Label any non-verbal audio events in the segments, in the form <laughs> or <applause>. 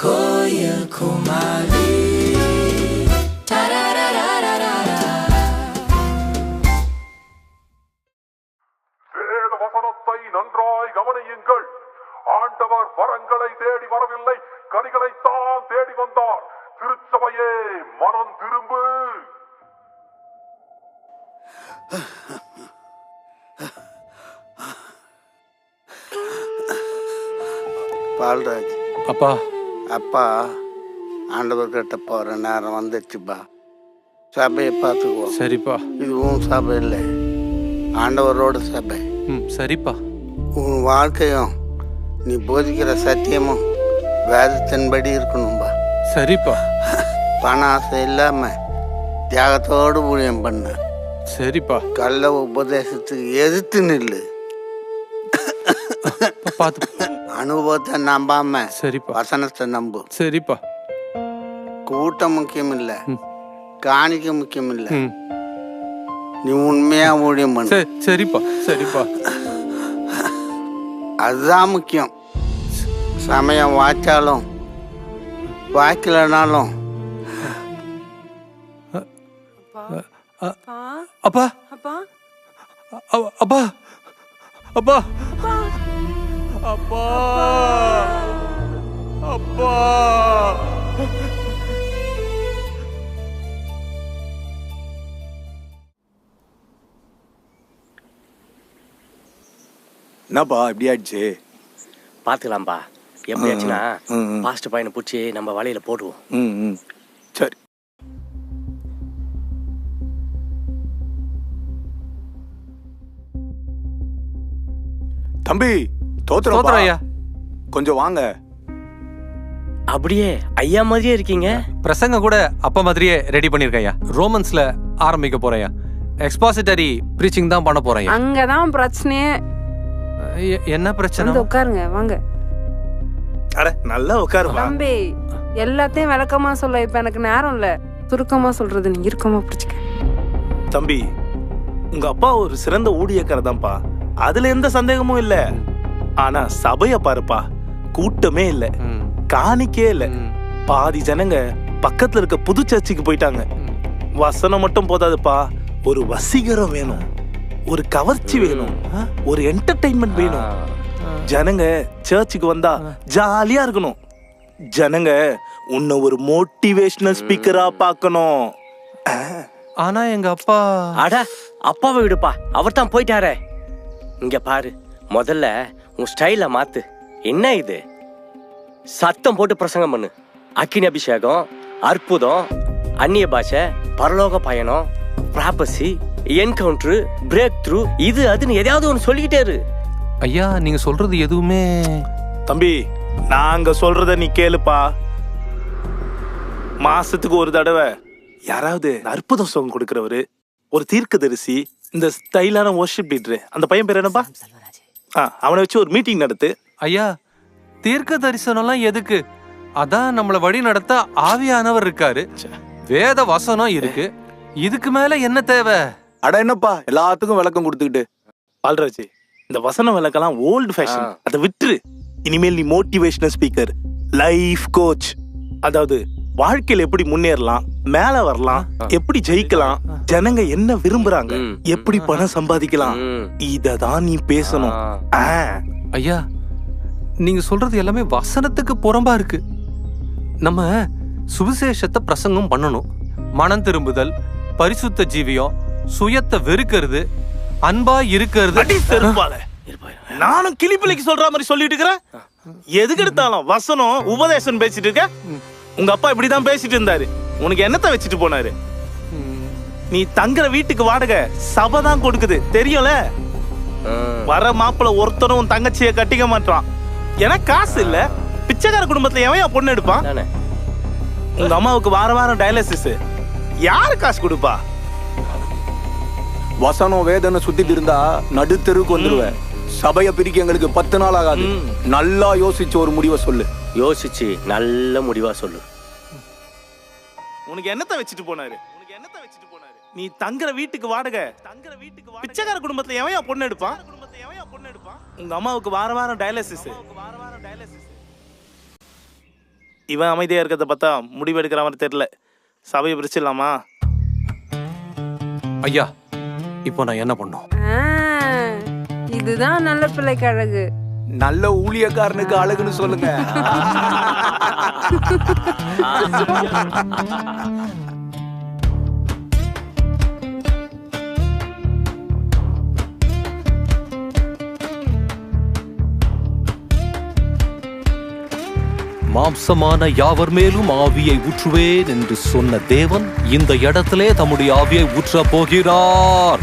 கோயில் குமாரி வேத வசனத்தை நன்றாய் கவனியுங்கள். ஆண்டவர் வரங்களை தேடி வரவில்லை. கனிகளைத்தான் தேடி வந்தார். திருச்சபையே மனம் திரும்பு. பால்ராஜ் அப்பா. அப்பா ஆண்டவர்கிட்ட போகிற நேரம் வந்துச்சுப்பா சபையை பார்த்துக்குவோம். சரிப்பா. இதுவும் சபை இல்லை. ஆண்டவரோட சபை. ம் சரிப்பா. உன் வாழ்க்கையும் நீ போதிக்கிற சத்தியமும் வேதத்தின்படி இருக்கணும்பா. சரிப்பா. பண ஆசை இல்லாமல் தியாகத்தோடு ஊழியம் பண்ண. சரிப்பா. கள்ள உபதேசத்துக்கு எதிர்த்து நில்லு. பார்த்து அனுபவத்தை நம்பாம சரிப்பா. வசனத்தை நம்பு. சரிப்பா. கூட்டம் முக்கியம் இல்லை. காணிக்க முக்கியம் இல்லை நீ உண்மையா ஊழியம் பண்ணு. சரி சரிப்பா சரிப்பா. அதுதான் முக்கியம். சமயம் வாய்ச்சாலும் வாய்க்கலனாலும். அப்பா அப்பா. அப்பா. அப்பா. அப்பா. அப்பா. என்னப்பா இப்படி ஆயிடுச்சு? பார்த்துக்கலாம்ப்பா எப்படி ம். பாஸ்ட் பையனை பிடிச்சி நம்ம வலையில போட்டுருவோம். ம் ம். சரி. தம்பி தோத்துறோம் ஐயா. கொஞ்சம் வாங்க. அப்படியே ஐயா மாதிரியே இருக்கீங்க? பிரசங்க கூட அப்பா மாதிரியே ரெடி பண்ணிருக்கேன் ஐயா. ரோமன்ஸ்ல ஆரம்பிக்க போறேன் எக்ஸ்பாசிட்டரி ப்ரீச்சிங் தான் பண்ண போறேன் அங்கதான் பிரச்சனையே. என்ன பிரச்சனை? வந்து உட்காருங்க வாங்க. அட நல்லா உட்காருப்பா தம்பி எல்லாத்தையும் விளக்கமா சொல்ல. இப்ப எனக்கு நேரம் இல்ல. சுருக்கமா சொல்றது நீ இறுக்கமா பிடிச்சுக்க தம்பி உங்க அப்பா ஒரு சிறந்த ஊழியக்காரர் தான்ப்பா அதுல எந்த சந்தேகமும் இல்ல. ஆனா சபைய பாருப்பா கூட்டமே இல்ல. காணிக்கே இல்ல. பாதி ஜனங்க பக்கத்துல இருக்க புது சர்ச்சுக்கு போயிட்டாங்க. வசனம் மட்டும் போதாதுப்பா. ஒரு வசீகரம் வேணும். ஒரு கவர்ச்சி வேணும். ஒரு என்டர்டைன்மெண்ட் வேணும். ஜனங்க சர்ச்சுக்கு வந்தா ஜாலியா இருக்கணும். ஜனங்க உன்னை ஒரு மோட்டிவேஷனல் ஸ்பீக்கரா பார்க்கணும். ஆனா எங்க அப்பா அட அப்பாவை விடுப்பா. அவர் தான் போயிட்டாரே. இங்க பாரு முதல்ல உன் ஸ்டைல மாத்து. என்ன இது? சத்தம் போட்டு பிரசங்கம் பண்ணு. அக்கினி அபிஷேகம் அற்புதம் அந்நிய பாஷை பரலோக பயணம் ப்ராபசி என்கவுண்டர் பிரேக் த்ரூ இது அதுன்னு எதையாவது ஒன்று சொல்லிக்கிட்டே இரு. ஐயா நீங்க சொல்றது எதுவுமே தம்பி நாங்க சொல்றத நீ கேளுப்பா. மாசத்துக்கு ஒரு தடவை யாராவது அற்புத சோகம் கொடுக்கறவரு ஒரு தீர்க்கதரிசி இந்த ஸ்டைலான worship leader அந்த பையன் பேர் என்னப்பா? ஆ, அவனை வச்சு ஒரு மீட்டிங் நடத்து. ஐயா தீர்க்க தரிசனம்லாம் எதுக்கு? அதான் நம்மள வழி நடத்த ஆவியானவர் இருக்காரு. வேத வசனம் இருக்கு. இதுக்கு மேல என்ன தேவை? அட என்னப்பா எல்லாத்துக்கும் விளக்கம் கொடுத்துக்கிட்டு. பால்ராஜ் இந்த வசன விளக்கெல்லாம் ஓல்டு ஃபேஷன். அதை விட்டுரு. இனிமேல் நீ மோட்டிவேஷனல் ஸ்பீக்கர் லைஃப் கோச் அதாவது வாழ்க்கையில எப்படி முன்னேறலாம் மேல வரலாம் எப்படி ஜெயிக்கலாம் ஜனங்க என்ன விரும்புறாங்க. எப்படி பணம் சம்பாதிக்கலாம். இததான் நீ பேசணும். ஐயா நீங்க சொல்றது எல்லாமே வசனத்துக்கு புறம்பா இருக்கு. நம்ம சுவிசேஷத்தை பிரசங்கம் பண்ணணும். மனம் திரும்புதல் பரிசுத்த ஜீவியம் சுயத்தை வெறுக்கிறது அன்பா இருக்கிறது. நானும் கிளிப்பிள்ளைக்கு சொல்ற மாதிரி சொல்லிட்டு இருக்கிறேன். எதுக்கு எடுத்தாலும் வசனம் உபதேசம் பேசிட்டு இருக்க. உங்க அப்பா இப்படிதான் பேசிட்டு இருந்தாரு. உனக்கு என்னத்த வச்சுட்டு போனாரு? நீ தங்குற வீட்டுக்கு வாடகை சபை தான் கொடுக்குது. தெரியும்ல. வர மாப்பிள்ள ஒருத்தரும் உன் தங்கச்சிய கட்டிக்க மாட்டான் ஏன்னா காசு இல்ல. பிச்சைக்கார குடும்பத்துல எவன் பொண்ணு எடுப்பான்? உங்க அம்மாவுக்கு வார வாரம் டயாலிசிஸ் யாரு காசு கொடுப்பா? வசனம் வேதனை சுத்திட்டு இருந்தா நடுத்தெருவுக்கு வந்துருவேன். சபைய பிரிக்க எங்களுக்கு பத்து நாள் ஆகாது. நல்லா யோசிச்சு ஒரு முடிவை சொல்லு. யோசிச்சு நல்ல முடிவா சொல்லு. உனக்கு என்னத்த வச்சுட்டு போனாரு? உனக்கு என்னத்த வச்சுட்டு போனாரு? நீ தங்குற வீட்டுக்கு வாடகை தங்குற வீட்டுக்கு வாடகை. பிச்சைக்கார குடும்பத்துல எவன் என் பொண்ணு எடுப்பான்? குடும்பத்துல எவன் என் பொண்ணு எடுப்பான்? உங்க அம்மாவுக்கு வார வாரம் டயாலிசிஸ் வார வாரம் டயாலிசிஸ் இவன் அமைதியா இருக்கிறத பார்த்தா முடிவு எடுக்கிற மாதிரி தெரியல. சபையை பிரிச்சிடலாமா? ஐயா இப்போ நான் என்ன பண்ணும் இதுதான் நல்ல பிள்ளைக்கு அழகு நல்ல ஊழியக்காரனுக்கு அழகுன்னு சொல்லுங்க. மாம்சமான யாவர் மேலும் ஆவியை ஊற்றுவேன் என்று சொன்ன தேவன் இந்த இடத்திலே தம்முடைய ஆவியை ஊற்ற போகிறார்.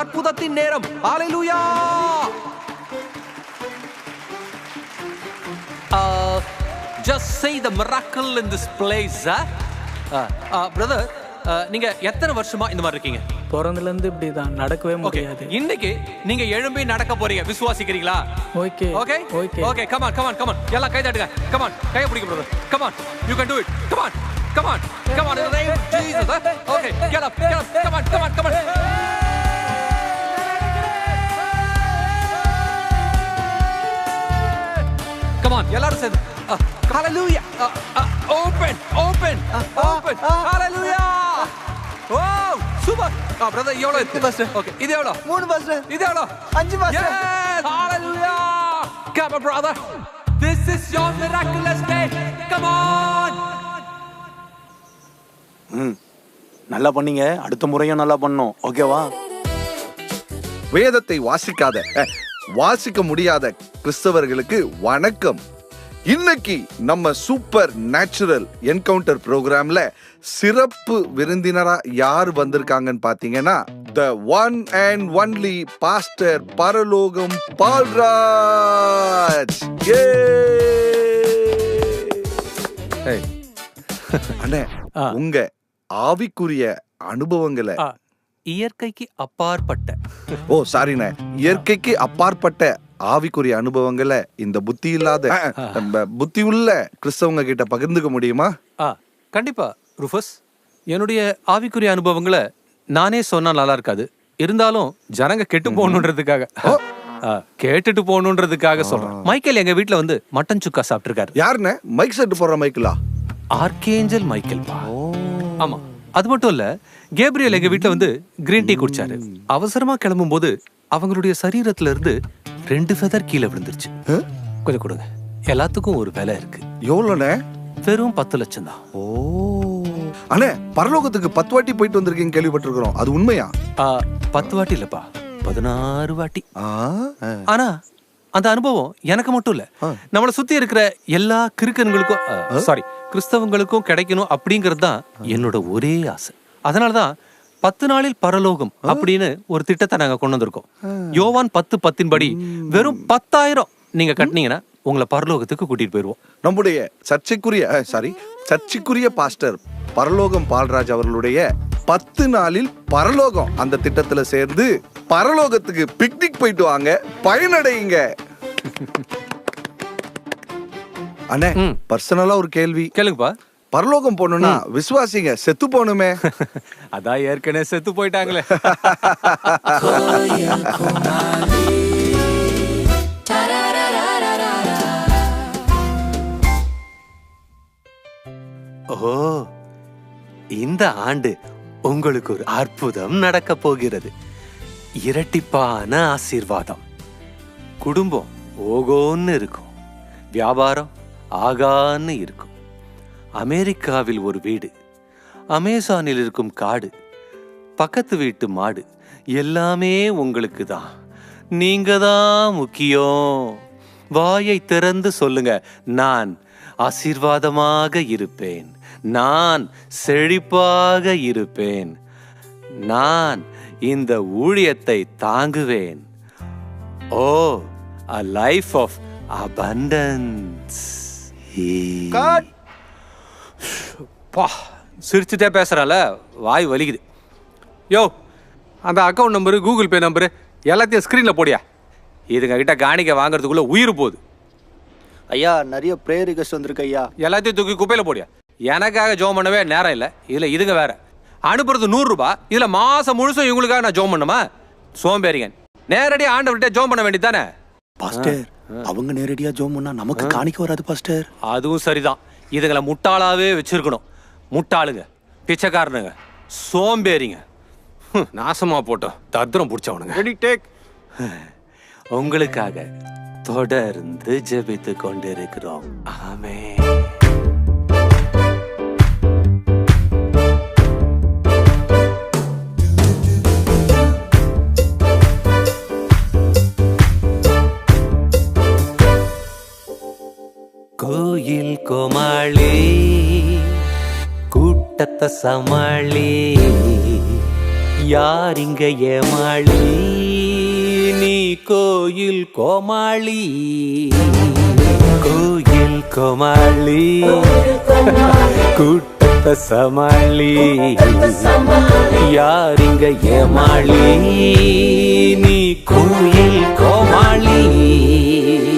அற்புதத்தின் நேரம். நீங்க எத்தனை வருஷமா இந்த மாதிரி இருக்கீங்க? பிறந்தலேருந்து இப்படி தான் நடக்கவே முடியாது. இன்னைக்கு நீங்க எழும்பி நடக்க போறீங்க. விசுவாசிக்கிறீங்களா? Okay okay. Okay okay come on come on come on எல்லாம் கை தட்டுங்க. கமான் கையை பிடிக்க brother come on you can do it come on come on come on okay get up get up come on come on come on come on எல்லாரும் சேர்ந்து Uh, hallelujah. Uh, uh, open, open, open. Hallelujah. Wow, super. Ah, brother, எவ்வளவு இருக்கு? Okay, இது எவ்வளவு? மூணு bus இது எவ்வளவு? அஞ்சு bus. Yes, hallelujah. Come on, brother. This is your miraculous day. Come on. ம் நல்லா பண்ணீங்க அடுத்த முறையும் நல்லா பண்ணோம் ஓகேவா வேதத்தை வாசிக்காத வாசிக்க முடியாத கிறிஸ்தவர்களுக்கு வணக்கம். இன்னைக்கு நம்ம சூப்பர் நேச்சுரல் என்கவுண்டர் ப்ரோக்ராம்ல சிறப்பு விருந்தினரா யார் வந்திருக்காங்கன்னு பாத்தீங்கன்னா the one and only pastor Paralogam Paulraj. அண்ணே. உங்க ஆவிக்குரிய அனுபவங்களை இயற்கைக்கு அப்பாற்பட்ட. ஓ சாரிண்ணே இயற்கைக்கு அப்பாற்பட்ட ஆவிக்குரிய அனுபவங்களை இந்த புத்தி இல்லாத நம்ம புத்தி உள்ள கிறிஸ்தவங்க கிட்ட பகிர்ந்துக்க முடியுமா? கண்டிப்பா ருஃபஸ் என்னுடைய ஆவிக்குரிய அனுபவங்களை நானே சொன்னா நல்லா இருக்காது. இருந்தாலும் ஜனங்க கெட்டு போகணுன்றதுக்காக. கேட்டுட்டு போகணுன்றதுக்காக சொல்றேன். மைக்கேல் எங்க வீட்ல வந்து மட்டன் சுக்கா சாப்பிட்டிருக்காரு. யாருண்ணே? மைக் செட் போடுற மைக்கிளா? ஆர்கேஞ்சல் மைக்கேல் ஆமா அது மட்டும் இல்ல கேப்ரியல் எங்க வீட்ல வந்து கிரீன் டீ குடிச்சாரு. அவசரமா கிளம்பும் போது அவங்களுடைய சரீரத்துல இருந்து ரெண்டு ஃபெதர் கீழே விழுந்துருச்சு. கொஞ்சம் கொடுங்க. எல்லாத்துக்கும் ஒரு விலை இருக்கு. எவ்வளோண்ணே? வெறும் பத்து லட்சம் தான். ஓ. அண்ணே பரலோகத்துக்கு பத்து வாட்டி போயிட்டு வந்திருக்கீங்க கேள்விப்பட்டிருக்கிறோம். அது உண்மையா? பத்து வாட்டி இல்லப்பா. பதினாறு வாட்டி. ஆனா அந்த அனுபவம் எனக்கு மட்டும் இல்ல. நம்மள சுத்தி இருக்கிற எல்லா கிறுக்கன்களுக்கும் சாரி கிறிஸ்தவங்களுக்கும் கிடைக்கணும் அப்படிங்கிறது தான் என்னோட ஒரே ஆசை. அதனாலதான் பத்து நாளில் பரலோகம் அப்படின்னு ஒரு திட்டத்தை நாங்க கொண்டு வந்திருக்கோம். யோவான் பத்து பத்தின் படி வெறும் பத்தாயிரம் நீங்க கட்டினீங்கன்னா உங்களை பரலோகத்துக்கு கூட்டிட்டு போயிருவோம். நம்முடைய சர்ச்சைக்குரிய சாரி சர்ச்சைக்குரிய பாஸ்டர் பரலோகம் பால்ராஜ் அவர்களுடைய பத்து நாளில் பரலோகம் அந்த திட்டத்துல சேர்ந்து பரலோகத்துக்கு பிக்னிக் போயிட்டு வாங்க பயனடையுங்க. அண்ணே. பர்சனலா ஒரு கேள்வி. கேளுங்கப்பா. பரலோகம் போகணும்னா விசுவாசிங்க செத்து போகணுமே. <laughs> அதான் ஏற்கனவே செத்து போயிட்டாங்களே. <laughs> ஓ இந்த ஆண்டு உங்களுக்கு ஒரு அற்புதம் நடக்க போகிறது. இரட்டிப்பான ஆசீர்வாதம். குடும்பம் ஓகோன்னு இருக்கும். வியாபாரம் ஆகான்னு இருக்கும். அமெரிக்காவில் ஒரு வீடு அமேசானில் இருக்கும் காடு பக்கத்து வீட்டு மாடு எல்லாமே உங்களுக்கு தான். நீங்க தான் முக்கியம். வாயை திறந்து சொல்லுங்க நான் ஆசீர்வாதமாக இருப்பேன். நான் செழிப்பாக இருப்பேன். நான் இந்த ஊழியத்தை தாங்குவேன். Oh a life of abundance பா சிரிச்சுட்டே பேசுறால வாய் வலிக்குது. யோ அந்த account number Google Pay number எல்லாத்தையும் ஸ்க்ரீனில் போடியா? இதுங்க கிட்ட காணிக்க வாங்குறதுக்குள்ள உயிர் போகுது. ஐயா நிறைய ப்ரேயர் ரிக்வஸ்ட் வந்திருக்கு ஐயா. எல்லாத்தையும் தூக்கி குப்பையில் போடியா? எனக்காக ஜோம் பண்ணவே நேரம் இல்லை. இதில் இதுங்க வேற. அனுப்புறது நூறுரூபா இதில் மாதம் முழுசும் இவங்களுக்காக நான் ஜோம் பண்ணுமா சோம்பேறிங்கன் நேரடியாக ஆண்டவர்கிட்ட ஜோம் பண்ண வேண்டியதானே பாஸ்டர் அவங்க நேரடியா ஜோம் பண்ணா நமக்கு காணிக்க வராது பாஸ்டர் அதுவும் சரிதான். இதுங்களை முட்டாளாவே வச்சிருக்கணும். முட்டாளுங்க பிச்சைக்காரனுங்க சோம்பேறிங்க. நாசமா போட்டோம். தத்திரம் பிடிச்சவனுங்க. ரெடி டேக் உங்களுக்காக தொடர்ந்து ஜெபித்து கொண்டிருக்கிறோம். ஆமே கோயில் கோமாளி. கூட்டத்தை சமாளி. யாரிங்க ஏமாளி? நீ கோயில் கோமாளி. கோயில் கோமாளி. கூட்டத்த சமாளி. யாரிங்க ஏமாளி? நீ கோயில் கோமாளி.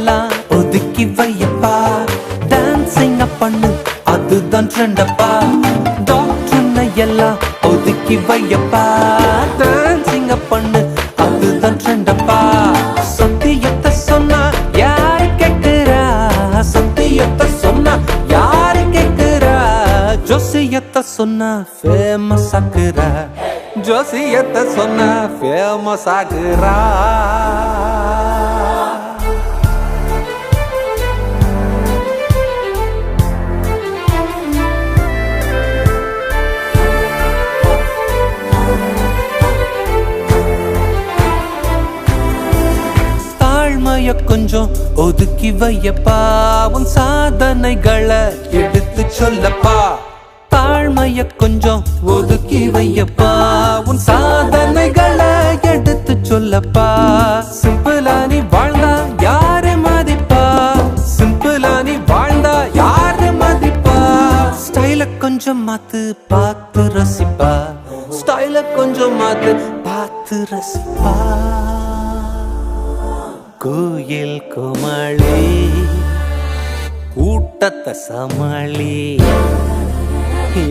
டாக்டர்ன எல்லாம் ஒதுக்கி வையப்பா. டான்சிங் பண்ணு அதுதான் ட்ரெண்டப்பா டாக்டர்ன எல்லாம் ஒதுக்கி வையப்பா. டான்சிங் பண்ணு அதுதான் ட்ரெண்டப்பா சத்தியத்தை சொன்னா யாரு கேட்கிறா சத்தியத்தை சொன்னா யாரு கேட்கிறா ஜோசியத்தை சொன்னா ஃபேமஸ் ஆக்குறா. ஜோசியத்தை சொன்னா ஃபேமஸ் ஆகுறா தாழ்மைய கொஞ்சம் ஒதுக்கி வையப்பா உன் சாதனைகளை எடுத்து சொல்லப்பா. தாழ்மைய கொஞ்சம் ஒதுக்கி வையப்பா உன் சாதனைகளை எடுத்து சொல்லப்பா. சிம்பிளா நீ வாழ்ந்தா யாரு மதிப்பா? சிம்பிளா நீ வாழ்ந்தா யாரு மதிப்பா? ஸ்டைல கொஞ்சம் மாத்து பார்த்து ரசிப்பா. ஸ்டைல கொஞ்சம் மாத்து பார்த்து ரசிப்பா. கோயில் குமளி கூட்டத்தை சமாளி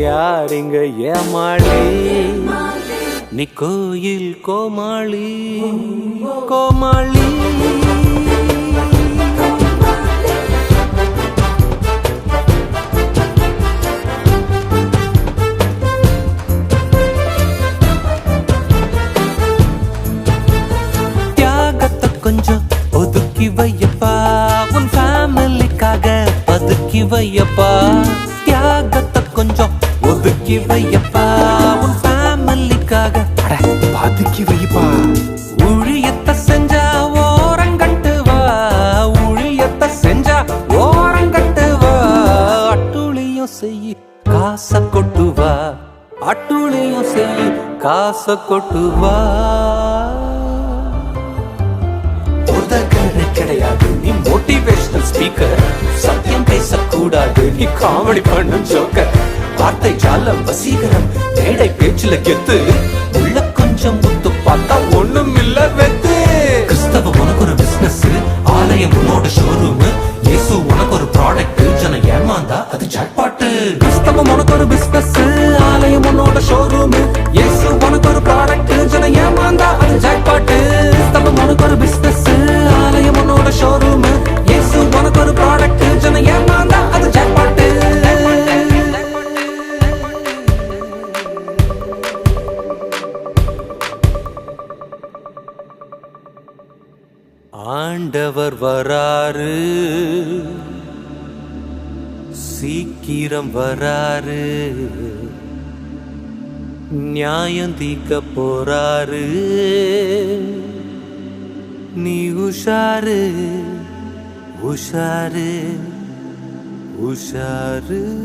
யாருங்க ஏமாளி? நீ கோயில் கோமாளி கோமாளி. பதுக்கி வையப்பா உன் ஃபேமிலிக்காக பதுக்கி வையப்பா தியாகத்தை கொஞ்சம் ஒதுக்கி வையப்பா உன் ஃபேமிலிக்காக பதுக்கி வைப்பா ஊழியத்தை செஞ்சா ஓரங்கட்டு வா ஊழியத்தை செஞ்சா ஓரங்கட்டு வா அட்டுழியும் செய் காச கொட்டுவா. அட்டுளியும் அட்டுழியும் செய் காச கொட்டுவா. கிடையாது. நீ மோட்டிவேஷனல் ஸ்பீக்கர் சத்தியம் பேசக்கூடாது. நீ காமெடி பண்ணும் ஜோக்கர் வார்த்தை ஜாலம் வசீகரம் மேடை பேச்சுல கெத்து. உள்ள கொஞ்சம் முத்து பார்த்தா ஒண்ணும் இல்ல வெத்து. கிறிஸ்தவ உனக்கு ஒரு பிசினஸ் ஆலயம் உன்னோட ஷோரூம் இயேசு உனக்கு ஒரு ப்ராடக்ட் ஜன ஏமாந்தா அது ஜட்பாட்டு. கிறிஸ்தவம் உனக்கு ஒரு பிசினஸ் ஆலயம் உன்னோட ஷோரூம் இயேசு உனக்கு ஒரு ப்ராடக்ட் ஜன ஏமாந்தா அது ஜட்பாட்டு. கிறிஸ்தவம் உனக்கு ஒரு பிசினஸ் வராரு. சீக்கிரம் வராரு. நியாயம் தீக்க போறாரு. நீ உஷாரு உஷாரு உஷாரு.